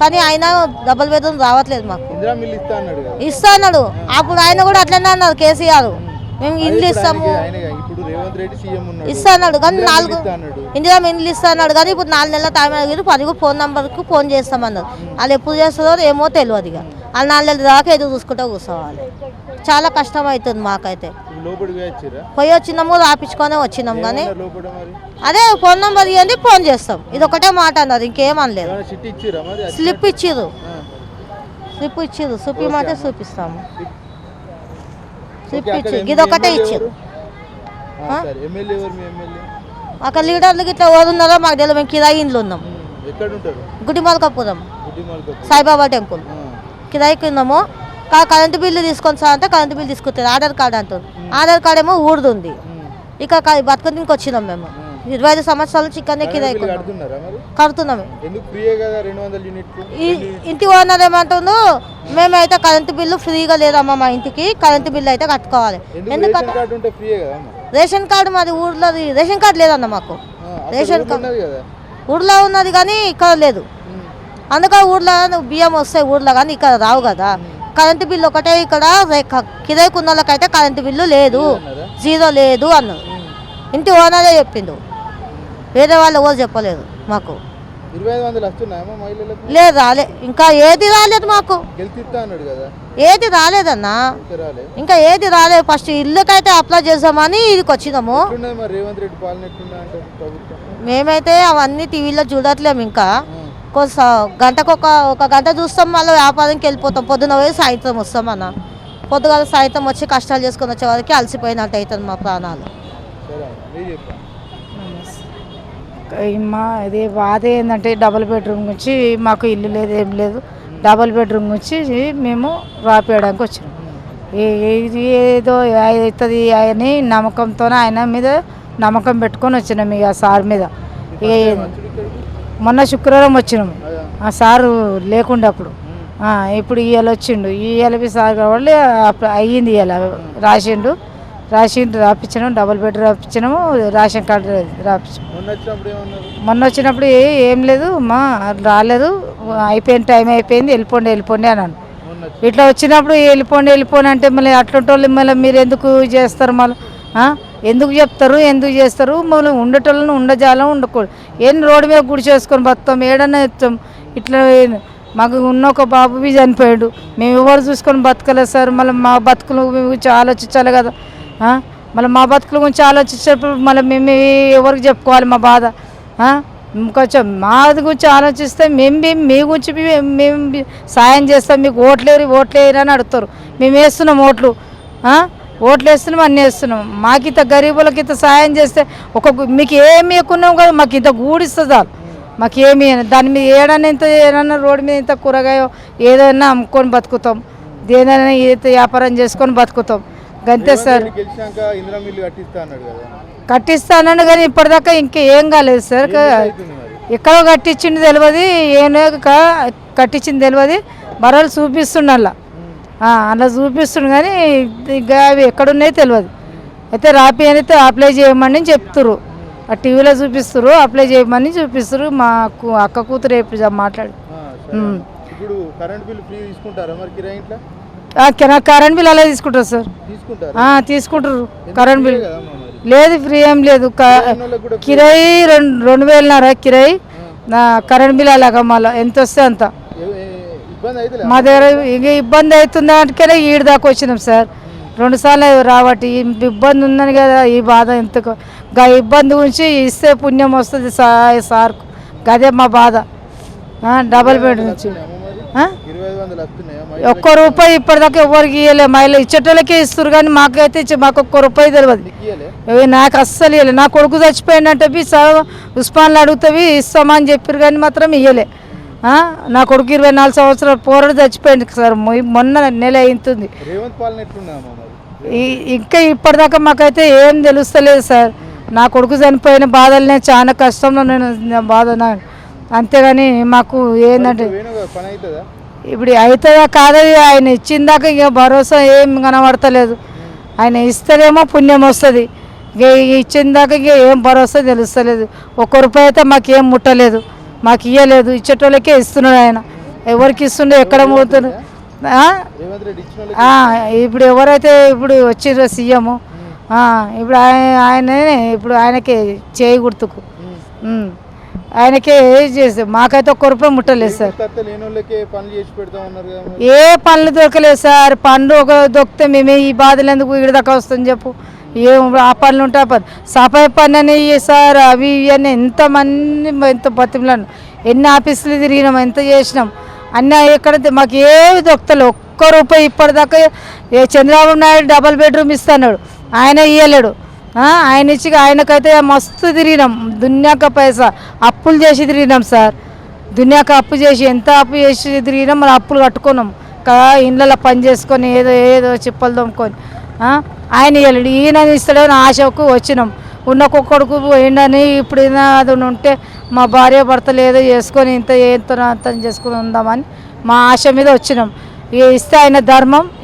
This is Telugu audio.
కానీ ఆయన డబుల్ బెడ్రూమ్ రావట్లేదు మాకు. ఇస్తా అన్నాడు అప్పుడు ఆయన కూడా అట్లనే అన్నారు కేసీఆర్. మేము ఇల్లు ఇస్తాము. ఇస్తా అన్నాడు. కానీ నాలుగు ఇందిరా ఇల్లు ఇస్తా అన్నాడు. కానీ ఇప్పుడు నాలుగు నెలల టైం అడిగారు పది ఫోన్ నంబర్కి ఫోన్ చేస్తామన్నారు. వాళ్ళు ఎప్పుడు చేస్తారో ఏమో తెలియదు ఇక. వాళ్ళు నాలుగు నెలల దాకా ఎదురు చూసుకుంటూ కూర్చోవాలి. చాలా కష్టం అవుతుంది మాకైతే. పోయి వచ్చినాము రాపించుకొని వచ్చినాం కానీ అదే ఫోన్ నంబర్ ఇవ్వండి ఫోన్ చేస్తాం. ఇది ఒకటే మాట అన్నారు ఇంకేం అనలేదు. చిట్టి ఇచ్చిరా స్లిప్ ఇచ్చిర్రు. ఆ. స్లిప్ చూపిమంటే చూపిస్తాము స్లిప్ ఇచ్చి ఇది ఒకటే ఇచ్చిర్రు ఎమ్మెల్యే అక్కడ లీడర్లు గిట్లా ఎవరు ఉన్నారో మాకు తెలియదు మేము కిరాయి ఇంట్లో ఉన్నాం. గుడిమల్కాపురం. సాయిబాబా టెంపుల్. కిరాయికి ఉన్నాము. కా- కరెంటు బిల్లు తీసుకొని సార్ అంటే కరెంటు బిల్లు తీసుకుంటారు ఆధార్ కార్డు అంటారు. ఆధార్ కార్డు ఏమో ఊరిది ఉంది ఉమ్. ఇక బతుకునికి వచ్చినాం మేము. ఇరవై ఐదు సంవత్సరాల నుంచి ఇక్కడనే కడుతున్నాము కదా ఈ ఇంటి ఓనర్ ఏమంటుందో మేమైతే కరెంటు బిల్లు ఫ్రీగా లేదమ్మా మా ఇంటికి కరెంటు బిల్లు అయితే కట్టుకోవాలి. ఎందుకు ఎందుకంటే రేషన్ కార్డు మాది ఊర్లో రేషన్ కార్డు లేదన్న మాకు. రేషన్ కార్డు ఊర్లో ఉన్నది కానీ ఇక్కడ లేదు. అందుకని ఊర్లో బియ్యం వస్తాయి ఊర్లో కానీ ఇక్కడ రావు కదా. కరెంటు బిల్లు ఒకటే ఇక్కడ కిరాయికి ఉన్న వాళ్ళకైతే కరెంటు బిల్లు లేదు? జీరో లేదు అన్నారు. ఇంటి ఓనరే చెప్పిండు. వేరే వాళ్ళు ఎవరు చెప్పలేదు మాకు. లేదు రాలే. ఇంకా ఏది రాలేదు మాకు. ఏది రాలేదన్నా. ఇంకా ఏది రాలేదు. ఫస్ట్ ఇల్లుకైతే అప్లై చేసామని ఇదికి వచ్చినాము. మేమైతే అవన్నీ టీవీలో చూడట్లేము ఇంకా. గంటకు ఒక ఒక గంట చూస్తాం మళ్ళీ వ్యాపారంకి వెళ్ళిపోతాం. పొద్దున పోయి సాయంత్రం వస్తాం అన్న. పొద్దుగాల సాయంత్రం వచ్చి కష్టాలు చేసుకొని వచ్చే వారికి అలసిపోయినట్టు అవుతుంది మా ప్రాణాలు. మా ఇది బాధ ఏంటంటే డబుల్ బెడ్రూమ్ నుంచి మాకు ఇల్లు లేదు ఏం లేదు. డబుల్ బెడ్రూమ్ నుంచి మేము రాపేయడానికి వచ్చినాం. ఏ- ఏదో అవుతుంది అని నమ్మకంతో ఆయన మీద నమ్మకం పెట్టుకొని వచ్చినాం ఇక సార్ మీద. ఇక మొన్న శుక్రవారం వచ్చినాము. ఆ సారు లేకుండే అప్పుడు. ఇప్పుడు ఇవాళ వచ్చిండు. ఇవాళ సార్ అప్పుడు అయ్యింది ఇవాళ రాసిండు. రాసిండు రాపించినాం డబుల్ బెడ్ రాపించినాము రేషన్ కార్డు రాపించాం మొన్న వచ్చినప్పుడు ఏ- లేదు మా రాలేదు అయిపోయిన టైం అయిపోయింది వెళ్ళిపోండి వెళ్ళిపోండి అన్నాను ఇట్లా వచ్చినప్పుడు వెళ్ళిపోండి వెళ్ళిపోండి అంటే మళ్ళీ అట్లాంటి మళ్ళీ మీరు ఎందుకు చేస్తారు మళ్ళీ? ఎందుకు చెప్తారు ఎందుకు చేస్తారు? మళ్ళీ ఉండేటోళ్ళని ఉండజాలం ఉండకూడదు. ఏం రోడ్డు మీద గుడి చేసుకొని బతాం ఏడన్నా ఎత్తాం? ఇట్లా మాకు ఉన్న ఒక బాబువి చనిపోయాడు. మేము ఎవరు చూసుకొని బతకలేదు సార్? మళ్ళీ మా బతుకుల గురించి ఆలోచించాలి కదా. మళ్ళీ మా బతుకుల గురించి ఆలోచించేటప్పుడు మళ్ళీ మేము ఎవరికి చెప్పుకోవాలి మా బాధ? కొంచెం మాది గురించి ఆలోచిస్తే మేము మీ గురించి మేము సాయం చేస్తాం. మీకు ఓట్లేరు ఓట్లేరు అని అడుగుతారు. మేము వేస్తున్నాం ఓట్లు. ఓట్లు వేస్తున్నాం అన్నీ వేస్తున్నాం. మాకు ఇంత గరీబులకి ఇంత సాయం చేస్తే ఒక మీకు ఏమి ఎక్కున్నాం కదా మాకు ఇంత గూడిస్తుంది మాకు ఏమి దాని మీద ఏడన్నా ఇంత ఏదన్నా రోడ్డు మీద ఇంత కూరగాయో ఏదైనా అమ్ముకొని బతుకుతాం. దేనైనా ఇంత వ్యాపారం చేసుకొని బతుకుతాం. గంతే సార్. కట్టిస్తానని కానీ ఇప్పటిదాకా ఇంకా ఏం కాలేదు సార్. ఎక్కడో కట్టించింది తెలియదు ఏమో కట్టించింది తెలియదు మరలు చూపిస్తుండల్లా. అలా చూపిస్తుండు కానీ ఇక అవి ఎక్కడున్నాయో తెలియదు అయితే రాపి అయితే అప్లై చేయమని చెప్తురు ఆ టీవీలో చూపిస్తారు అప్లై చేయమని చూపిస్తారు మా అక్క కూతురు జా- మాట్లాడు. కరెంట్ బిల్ అలా తీసుకుంటారు సార్. తీసుకుంటారా? కరెంట్ బిల్ లేదు ఫ్రీ ఏం లేదు. కిరాయి రెండు రెండు వేలన్నర కిరాయి. కరెంట్ బిల్ అలాగా మళ్ళీ. ఎంత వస్తే అంత ఏ- ఏ- ఇబ్బంది అయితే మా దగ్గర ఇక ఇబ్బంది అవుతుంది అంటే ఈడు దాకా వచ్చినాం సార్. రెండు సార్లు రాబట్టి ఇబ్బంది ఉందని కదా ఈ బాధ ఎంతకు గా ఇబ్బంది గురించి ఇస్తే పుణ్యం వస్తుంది సార్ సార్ గదే మా బాధ. డబల్ బెడ్ నుంచి ఒక్క రూపాయి ఇప్పటిదాకా ఎవరికి ఇవ్వలే మహిళ ఇచ్చేటోళ్ళకే ఇస్తారు కానీ మాకైతే మాకు ఒక్క రూపాయి తెలియదు నాకు అస్సలు ఇవ్వలే నా కొడుకు చచ్చిపోయిందంటే ఉస్మాన్లు అడుగుతావి ఇస్తామని చెప్పారు కానీ మాత్రం ఇవ్వలే? నా కొడుకు ఇరవై నాలుగు సంవత్సరాలు పోరాడు చచ్చిపోయింది సార్. మొన్న నెల అవుతుంది ఈ- ఇంకా ఇప్పటిదాకా మాకైతే ఏం తెలుస్తలేదు సార్. నా కొడుకు చనిపోయిన బాధలనే చాలా కష్టంలో నేను బాధ నా అంతేగాని మాకు ఏంటంటే ఇప్పుడు అవుతుందా కాదని ఆయన ఇచ్చిందాక ఇక భరోసా ఏం కనబడతలేదు. ఆయన ఇస్తేనేమో పుణ్యం వస్తుంది. ఇక ఇచ్చిందాక ఇక ఏం భరోసా తెలుస్తలేదు. ఒక్క రూపాయి అయితే మాకు ఏం ముట్టలేదు. మాకు ఇవ్వలేదు ఇచ్చేటోళ్ళకే ఇస్తున్నాడు ఆయన. ఎవరికి ఇస్తుండే ఎక్కడ ఆ, ఇప్పుడు ఎవరైతే ఇప్పుడు వచ్చిర్రో సీఎం ఇప్పుడు ఆయన ఆయనే ఇప్పుడు ఆయనకే చేయి గుర్తుకు. ఆయనకే చేస్తే మాకైతే ఒక్క రూపాయి ముట్టలేదు సార్. ఏ పనులు దొరకలేదు సార్. పండ్లు ఒక దొరికితే మేమే ఈ బాధలు ఎందుకు ఇక్కడ దాకా వస్తుంది చెప్పు. ఏం ఆ పనులు ఉంటాయి ఆ పని సఫాయి పని అని సార్ అవి ఇవి అని ఎంతమంది ఎంత బతిమలను ఎన్ని ఆఫీసులు తిరిగినాం ఎంత చేసినాం అన్నీ ఎక్కడ మాకు ఏవి దొరకలేదు ఒక్క రూపాయి ఇప్పటిదాకా ఏ చంద్రబాబు నాయుడు డబల్ బెడ్రూమ్ ఇస్తున్నాడు ఆయన ఇయ్యలేడు ఆయన ఇచ్చి ఆయనకైతే మస్తు తిరిగినాం దున్యాక పైసా అప్పులు చేసి తిరిగినాం సార్ దున్యాక అప్పు చేసి ఎంత అప్పు చేసి తిరిగినాం మనం అప్పులు కట్టుకున్నాం కా ఇళ్ళలో పని చేసుకొని ఏదో ఏదో చిప్పలు దొమ్ముకొని ఆయన ఇవ్వలేడు ఈయన ఇస్తాడని ఆశకు వచ్చినాం. ఉన్న కుక్కడుకు పోయిండని ఇప్పుడు అది ఉంటే మా భార్య భర్త లేదో చేసుకొని ఇంత ఏంతో అంత చేసుకుని ఉందామని మా ఆశ మీద వచ్చినాం. ఇక ఇస్తే ఆయన ధర్మం